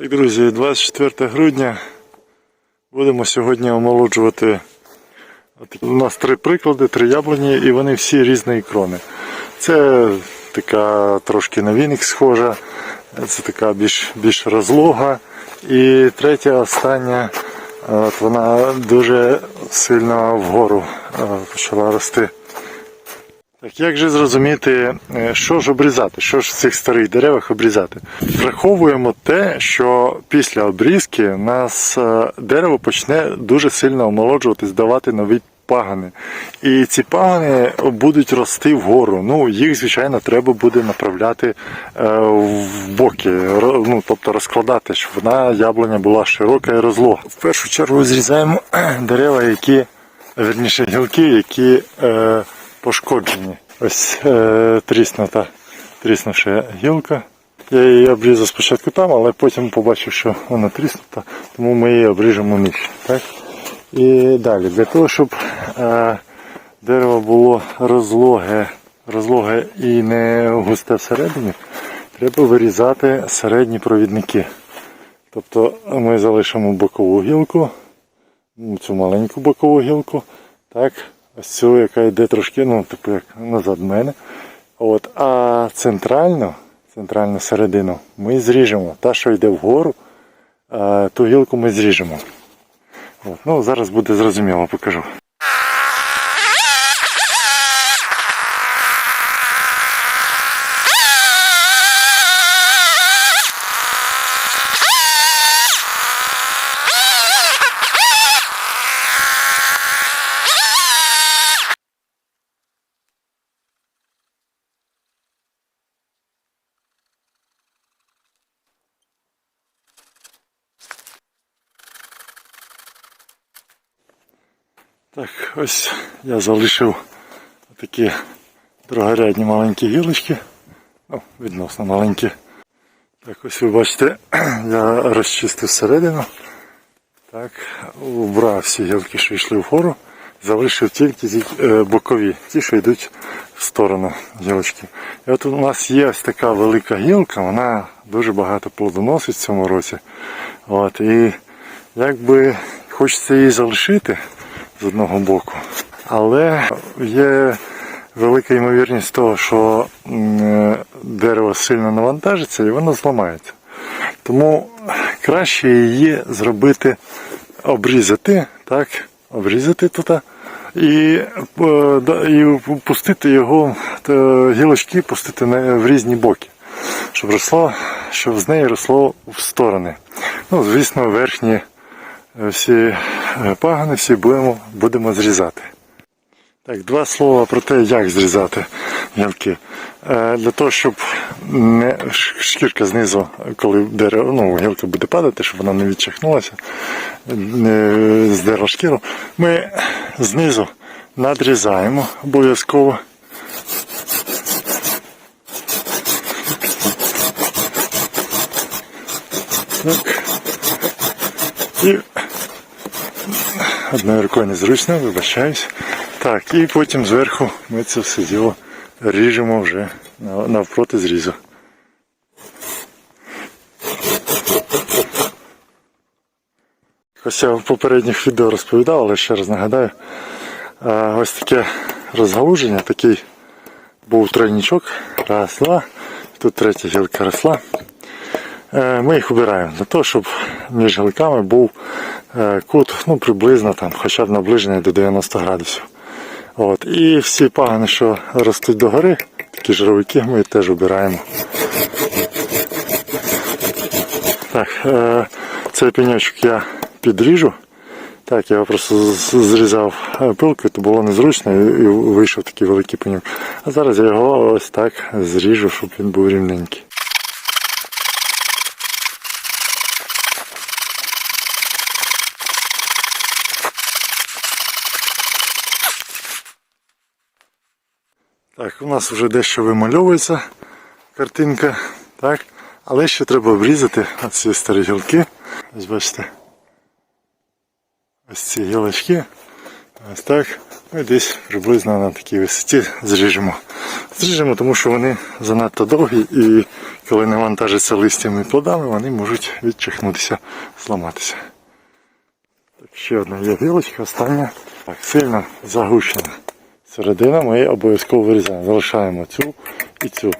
Так, друзі, 24 грудня. Будемо сьогодні омолоджувати. У нас три приклади, три яблуні, і вони всі різної крони. Це така трошки на віник схожа, це така більш, більш розлога. І третя, остання, от вона дуже сильно вгору е, почала рости. Так як же зрозуміти, е, що ж обрізати, що ж в цих старих деревах обрізати? Враховуємо те, що після обрізки нас е, дерево почне дуже сильно омолоджуватись, давати нові пагани. І ці пагани будуть рости вгору. Ну, їх, звичайно, треба буде направляти е, в боки, ну, тобто розкладати, щоб вона яблуня була широка і розлога. В першу чергу зрізаємо дерева, які, верніше гілки, які е, пошкоджені. Ось е, тріснута, тріснувша гілка. Я її обрізав спочатку там, але потім побачив, що вона тріснута, тому ми її обріжемо нижче. Так? І далі, для того, щоб е, дерево було розлоге, розлоге і не густе всередині, треба вирізати середні провідники. Тобто ми залишимо бокову гілку, цю маленьку бокову гілку, так, ось цю, яка йде трошки, ну, типу як назад мене. От, а центральну, центральну середину ми зріжемо. Та, що йде вгору, е, ту гілку ми зріжемо. От, ну, зараз буде зрозуміло, покажу. Так, ось я залишив такі другорядні маленькі гілочки. Ну, відносно маленькі. Так, ось ви бачите, я розчистив середину. Так, убрав всі гілки, що йшли вгору. Залишив тільки ті, е, бокові, ті, що йдуть в сторону гілочки. І от у нас є ось така велика гілка, вона дуже багато плодоносить в цьому році. От, і якби хочеться її залишити з одного боку. Але є велика ймовірність того, що е, дерево сильно навантажиться і воно зламається. Тому краще її зробити, обрізати, так, обрізати тут і, е, і пустити його, е, гілочки пустити в різні боки, щоб росло, щоб з неї росло в сторони. Ну, звісно, верхні всі е, пагани всі будемо, будемо зрізати. Так, два слова про те, як зрізати гілки. Е, Для того, щоб не шкірка знизу, коли дерево, ну, гілка буде падати, щоб вона не відчахнулася, не здерла шкіру, ми знизу надрізаємо обов'язково. Так. І Одною рукою незручно, вибачаюсь. Так, і потім зверху ми це все діло ріжемо вже навпроти зрізу. Ось я в попередніх відео розповідав, але ще раз нагадаю. Ось таке розгалуження, такий був тройничок. Раз, два. Тут третя гілка росла. Е, Ми їх обираємо для того, щоб між гілками був е, кут ну, приблизно там, хоча б наближений до 90 градусів. От. І всі пагани, що ростуть догори, такі жировики, ми теж обираємо. Так, е, цей пеньочок я підріжу. Так, я просто зрізав пилкою, то було незручно і вийшов такий великий пеньок. А зараз я його ось так зріжу, щоб він був рівненький. Так, у нас вже дещо вимальовується картинка, так? Але ще треба обрізати ці старі гілки. Ось бачите. Ось ці гілочки. Ось так. Ми десь приблизно на такій висоті зріжемо. Зріжемо, тому що вони занадто довгі і коли не вантажаться листями і плодами, вони можуть відчихнутися, зламатися. Так, ще одна є гілочка, остання. Так, сильно загущена. Середина ми обов'язково вирізаємо. Залишаємо цю і цю.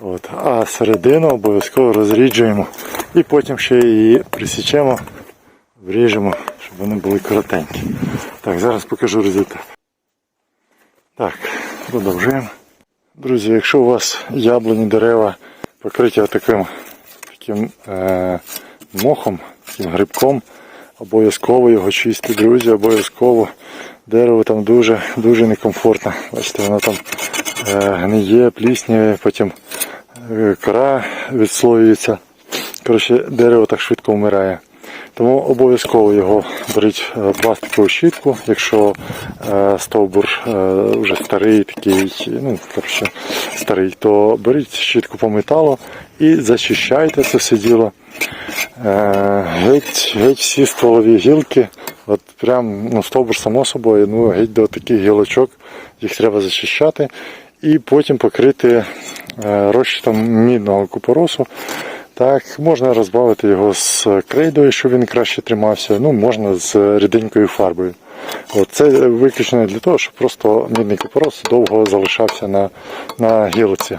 От. А середину обов'язково розріджуємо і потім ще її присічемо, вріжемо, щоб вони були коротенькі. Так, зараз покажу результат. Так, продовжуємо. Друзі, якщо у вас яблуні дерева покриті таким, таким е, мохом, таким грибком, обов'язково його чистити, друзі, обов'язково. Дерево там дуже дуже некомфортно. Бачите, воно там е, гниє, плісніє, потім е, кора відслоюється. Коротше, дерево так швидко вмирає. Тому обов'язково його беріть е, пластикову щітку, якщо е, стовбур е, вже старий, такий, ну, коротше, старий, то беріть щітку по металу і зачищайте це все діло. Геть, геть всі стволові гілки, от прям ну, стовбур само собою, ну геть до таких гілочок, їх треба зачищати і потім покрити розчитом мідного купоросу. Так, можна розбавити його з крейдою, щоб він краще тримався. Ну, можна з ріденькою фарбою. От, це виключно для того, щоб просто мідний купорос довго залишався на, на гілці.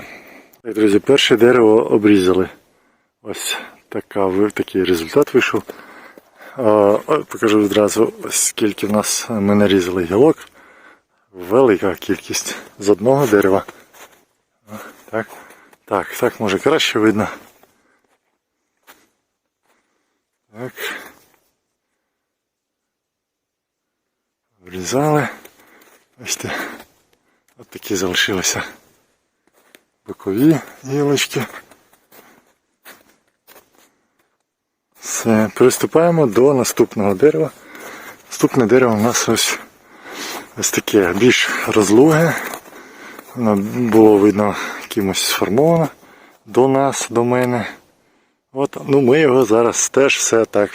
Так, друзі, перше дерево обрізали. Ось така, такий результат вийшов. О, покажу відразу, ось скільки в нас ми нарізали гілок. Велика кількість з одного дерева. Так, так, так може краще видно. Так. Врізали. Бачите, от такі залишилися бокові гілочки. Все, приступаємо до наступного дерева. Наступне дерево у нас ось, ось таке більш розлоге. Воно було видно кимось сформовано до нас, до мене. От, ну ми його зараз теж все так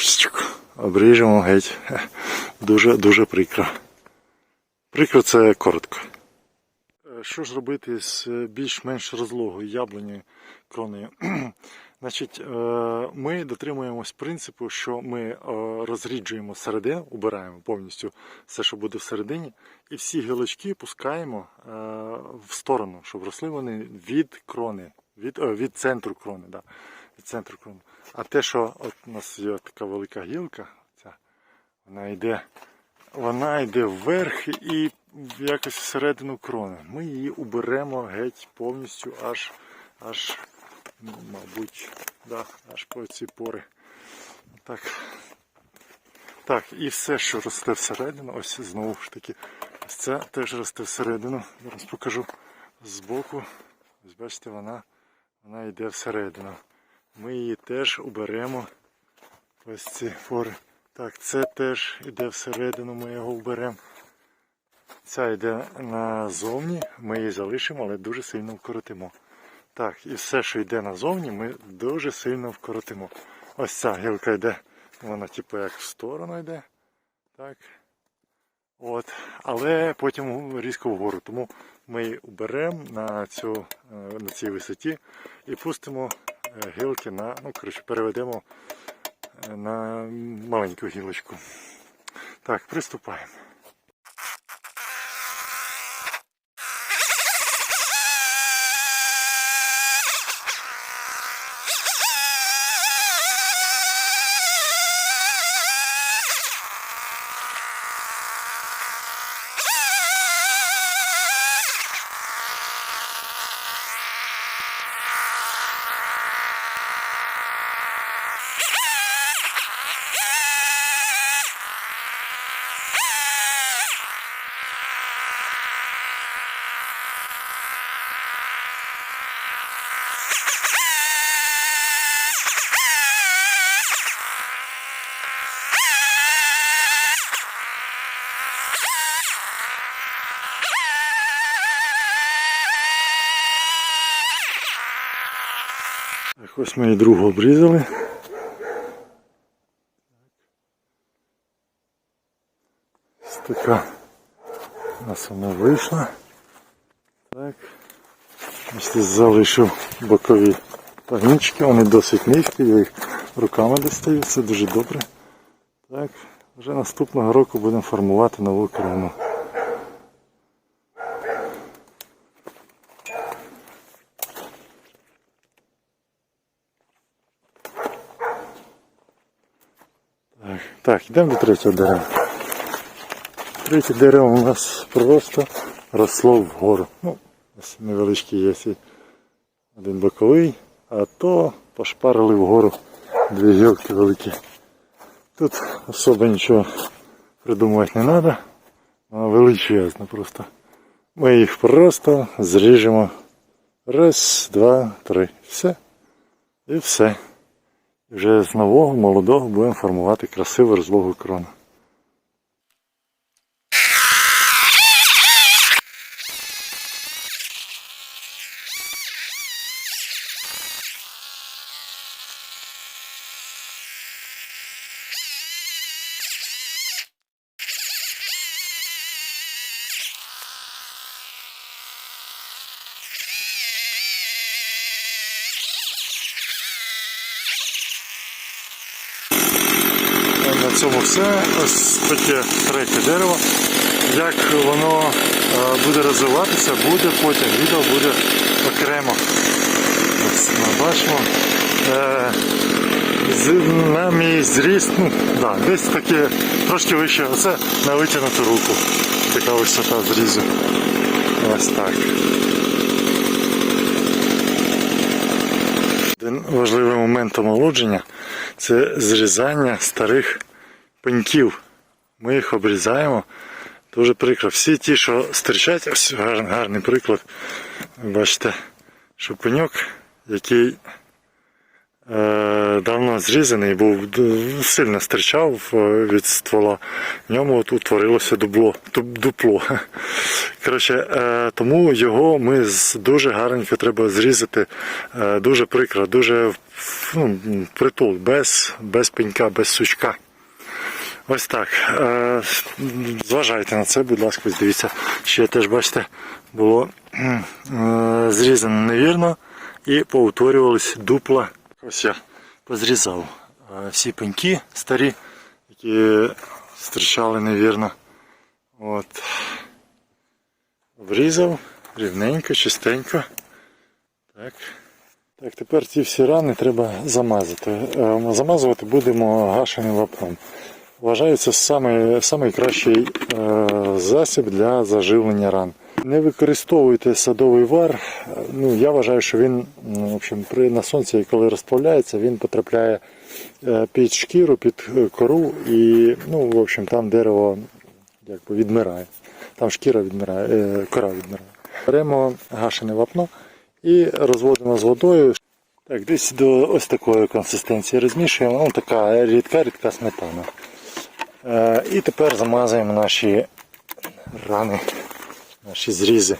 обріжемо геть. Дуже дуже прикро. Прикро це коротко. Е, Що ж робити з е, більш-менш розлогою яблуні кроною? Значить, е, ми дотримуємось принципу, що ми розріджуємо середину, убираємо повністю все, що буде всередині, і всі гілочки пускаємо в сторону, щоб росли вони від крони, від, від центру крони. Да, від центру крони. А те, що от у нас є така велика гілка, ця, вона йде, вона йде вверх і якось всередину крони. Ми її уберемо геть повністю аж, аж мабуть, да, аж по ці пори. Так. Так, і все, що росте всередину, ось знову ж таки, ось це теж росте всередину. Зараз покажу збоку. Ось бачите, вона, вона йде всередину. Ми її теж уберемо. Ось ці пори. Так, це теж йде всередину, ми його вберемо. Ця йде назовні, ми її залишимо, але дуже сильно вкоротимо. Так, і все, що йде назовні, ми дуже сильно вкоротимо. Ось ця гілка йде, вона типу як в сторону йде. Так. От. Але потім різко вгору. Тому ми її уберемо на, цю, е, на цій висоті і пустимо гілки на, ну, коротше, переведемо е, на маленьку гілочку. Так, приступаємо. Так, ось ми і другу обрізали. Ось така у нас воно вийшло. Так. Ось залишив бокові пагінчики, вони досить низькі, я їх руками достаю, це дуже добре. Так, вже наступного року будемо формувати нову крону. Так, йдемо до третього дерева. Третє дерево у нас просто росло вгору. Ну, ось невеличкий є один боковий, а то пошпарили вгору дві гілки великі. Тут особо нічого придумувати не треба. Вона величезна просто. Ми їх просто зріжемо. Раз, два, три. Все. І все. Вже з нового молодого будемо формувати красиву розлогу крону. На цьому все. Ось таке третє дерево. Як воно е, буде розвиватися, буде потім. Відео буде окремо. Ось ми бачимо. Е, На мій зріст, ну, да, десь таке трошки вище. Оце на витягнуту руку. Така висота зрізу. Ось так. Один важливий момент омолодження це зрізання старих пеньків. Ми їх обрізаємо. Дуже прикро. Всі ті, що стирчать, ось гарний, гарний приклад. Бачите, що пеньок, який е, давно зрізаний, був сильно стирчав е, від ствола. В ньому от утворилося дубло, дупло. Коротше, е, тому його ми дуже гарненько треба зрізати. Е, дуже прикро, дуже ну, притул, без, без пенька, без сучка. Ось так. Е, Зважайте на це, будь ласка, дивіться. Ще теж, бачите, було е, зрізано невірно і поутворювались дупла. Ось я позрізав е, всі пеньки старі, які зустрічали невірно. От. Обрізав рівненько, чистенько. Так. Так, тепер ці всі рани треба замазати. Замазувати будемо гашеним вапном. Вважається самий, самий кращий е, засіб для заживлення ран. Не використовуйте садовий вар. Ну, я вважаю, що він ну, в общем, при на сонці, коли розплавляється, він потрапляє е, під шкіру, під е, кору і ну, в общем, там дерево якби, відмирає. Там шкіра відмирає, е, кора відмирає. Беремо гашене вапно і розводимо з водою. Так, десь до ось такої консистенції розмішуємо. Ну, така рідка-рідка сметана. Е, і тепер замазуємо наші рани, наші зрізи.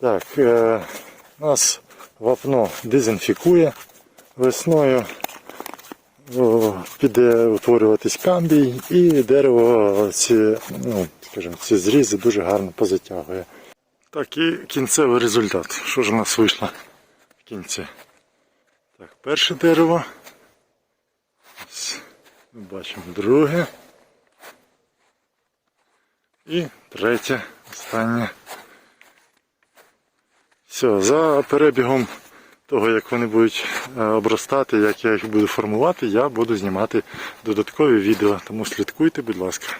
Так, е, нас вапно дезінфікує. Весною піде утворюватись камбій і дерево ці, ну, скажімо, ці зрізи дуже гарно позатягує. Так, і кінцевий результат. Що ж у нас вийшло в кінці? Так, перше дерево. Ось, бачимо друге. І третє, останнє. Все, за перебігом того, як вони будуть е, обростати, як я їх буду формувати, я буду знімати додаткові відео. Тому слідкуйте, будь ласка.